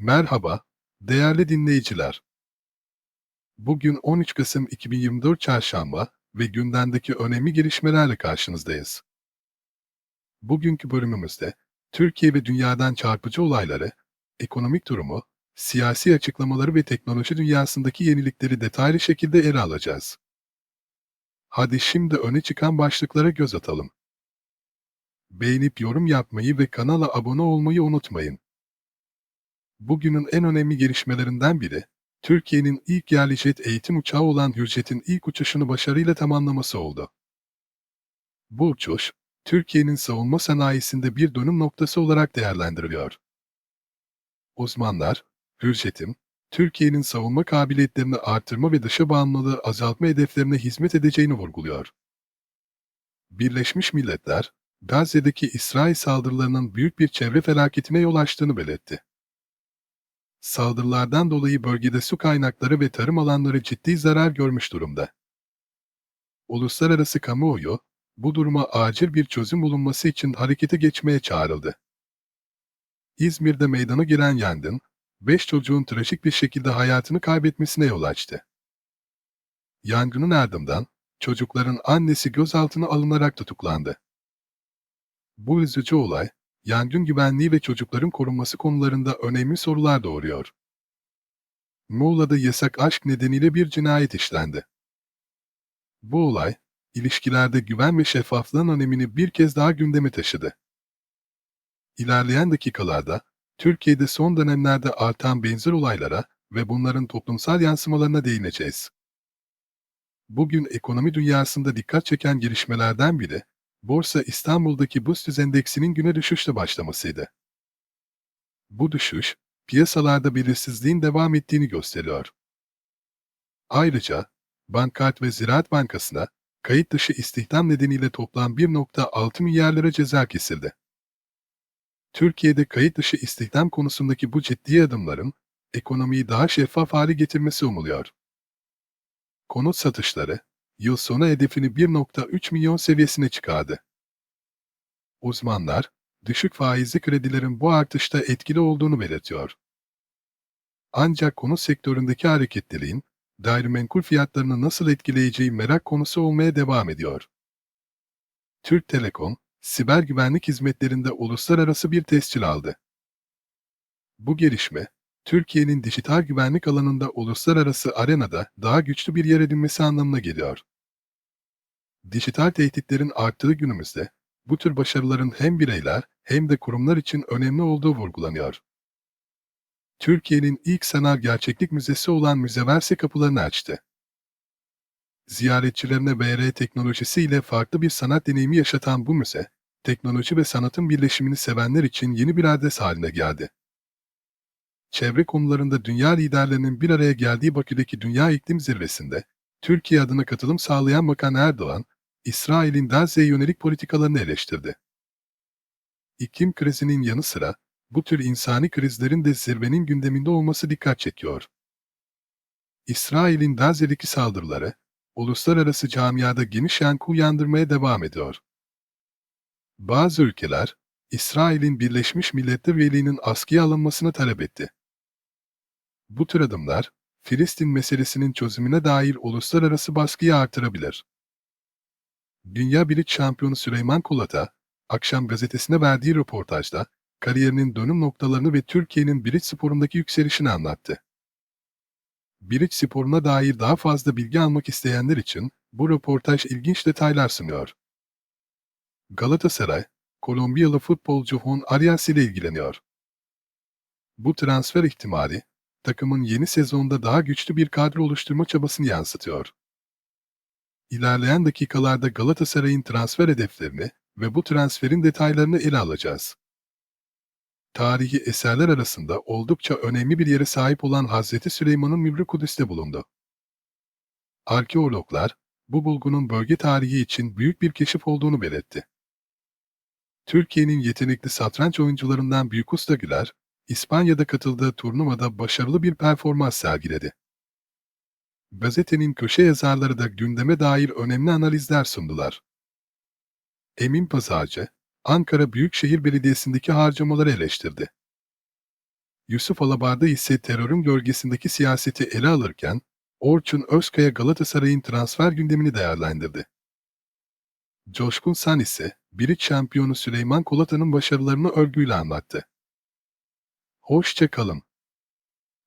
Merhaba, değerli dinleyiciler. Bugün 13 Kasım 2024 Çarşamba ve gündemdeki önemli gelişmelerle karşınızdayız. Bugünkü bölümümüzde Türkiye ve dünyadan çarpıcı olayları, ekonomik durumu, siyasi açıklamaları ve teknoloji dünyasındaki yenilikleri detaylı şekilde ele alacağız. Hadi şimdi öne çıkan başlıklara göz atalım. Beğenip yorum yapmayı ve kanala abone olmayı unutmayın. Bugünün en önemli gelişmelerinden biri, Türkiye'nin ilk yerli jet eğitim uçağı olan Hürjet'in ilk uçuşunu başarıyla tamamlaması oldu. Bu uçuş, Türkiye'nin savunma sanayisinde bir dönüm noktası olarak değerlendiriliyor. Uzmanlar, Hürjet'in, Türkiye'nin savunma kabiliyetlerini artırma ve dışa bağımlılığı azaltma hedeflerine hizmet edeceğini vurguluyor. Birleşmiş Milletler, Gazze'deki İsrail saldırılarının büyük bir çevre felaketine yol açtığını belirtti. Saldırılardan dolayı bölgede su kaynakları ve tarım alanları ciddi zarar görmüş durumda. Uluslararası kamuoyu, bu duruma acil bir çözüm bulunması için harekete geçmeye çağrıldı. İzmir'de meydana gelen yangın, 5 çocuğun trajik bir şekilde hayatını kaybetmesine yol açtı. Yangının ardından, çocukların annesi gözaltına alınarak tutuklandı. Bu üzücü olay, yangın güvenliği ve çocukların korunması konularında önemli sorular doğuruyor. Muğla'da yasak aşk nedeniyle bir cinayet işlendi. Bu olay, ilişkilerde güven ve şeffaflığın önemini bir kez daha gündeme taşıdı. İlerleyen dakikalarda, Türkiye'de son dönemlerde artan benzer olaylara ve bunların toplumsal yansımalarına değineceğiz. Bugün ekonomi dünyasında dikkat çeken gelişmelerden biri, Borsa İstanbul'daki BIST endeksinin güne düşüşle başlamasıydı. Bu düşüş, piyasalarda belirsizliğin devam ettiğini gösteriyor. Ayrıca, Bankart ve Ziraat Bankası'na kayıt dışı istihdam nedeniyle toplam 1.6 milyar lira ceza kesildi. Türkiye'de kayıt dışı istihdam konusundaki bu ciddi adımların ekonomiyi daha şeffaf hale getirmesi umuluyor. Konut satışları, yıl sonu hedefini 1.3 milyon seviyesine çıkardı. Uzmanlar, düşük faizli kredilerin bu artışta etkili olduğunu belirtiyor. Ancak konut sektöründeki hareketliliğin, gayrimenkul fiyatlarını nasıl etkileyeceği merak konusu olmaya devam ediyor. Türk Telekom, siber güvenlik hizmetlerinde uluslararası bir tescil aldı. Bu gelişme, Türkiye'nin dijital güvenlik alanında uluslararası arenada daha güçlü bir yer edinmesi anlamına geliyor. Dijital tehditlerin arttığı günümüzde, bu tür başarıların hem bireyler hem de kurumlar için önemli olduğu vurgulanıyor. Türkiye'nin ilk sanal gerçeklik müzesi olan Müzeverse kapılarını açtı. Ziyaretçilerine VR teknolojisiyle farklı bir sanat deneyimi yaşatan bu müze, teknoloji ve sanatın birleşimini sevenler için yeni bir adres haline geldi. Çevre konularında dünya liderlerinin bir araya geldiği Bakü'deki Dünya İklim Zirvesi'nde, Türkiye adına katılım sağlayan Bakan Erdoğan, İsrail'in Gazze'ye yönelik politikalarını eleştirdi. İklim krizinin yanı sıra, bu tür insani krizlerin de zirvenin gündeminde olması dikkat çekiyor. İsrail'in Gazze'deki saldırıları, uluslararası camiada geniş yankı uyandırmaya devam ediyor. Bazı ülkeler, İsrail'in Birleşmiş Milletler üyeliğinin askıya alınmasını talep etti. Bu tür adımlar, Filistin meselesinin çözümüne dair uluslararası baskıyı artırabilir. Dünya Bilit şampiyonu Süleyman Kulat'a, Akşam gazetesine verdiği röportajda, kariyerinin dönüm noktalarını ve Türkiye'nin Bilit sporundaki yükselişini anlattı. Bilit sporuna dair daha fazla bilgi almak isteyenler için bu röportaj ilginç detaylar sunuyor. Galatasaray, Kolombiyalı futbolcu Juan Arias ile ilgileniyor. Bu transfer ihtimali, takımın yeni sezonda daha güçlü bir kadro oluşturma çabasını yansıtıyor. İlerleyen dakikalarda Galatasaray'ın transfer hedeflerini ve bu transferin detaylarını ele alacağız. Tarihi eserler arasında oldukça önemli bir yere sahip olan Hazreti Süleyman'ın mübrü Kudüs'te bulundu. Arkeologlar, bu bulgunun bölge tarihi için büyük bir keşif olduğunu belirtti. Türkiye'nin yetenekli satranç oyuncularından Büyük Usta Güler, İspanya'da katıldığı turnuvada başarılı bir performans sergiledi. Gazetenin köşe yazarları da gündeme dair önemli analizler sundular. Emin Pazarcı, Ankara Büyükşehir Belediyesi'ndeki harcamaları eleştirdi. Yusuf Alabarda ise terörün gölgesindeki siyaseti ele alırken, Orçun Özkaya Galatasaray'ın transfer gündemini değerlendirdi. Coşkun San ise, Biriç şampiyonu Süleyman Kolata'nın başarılarını övgüyle anlattı. Hoşça kalın.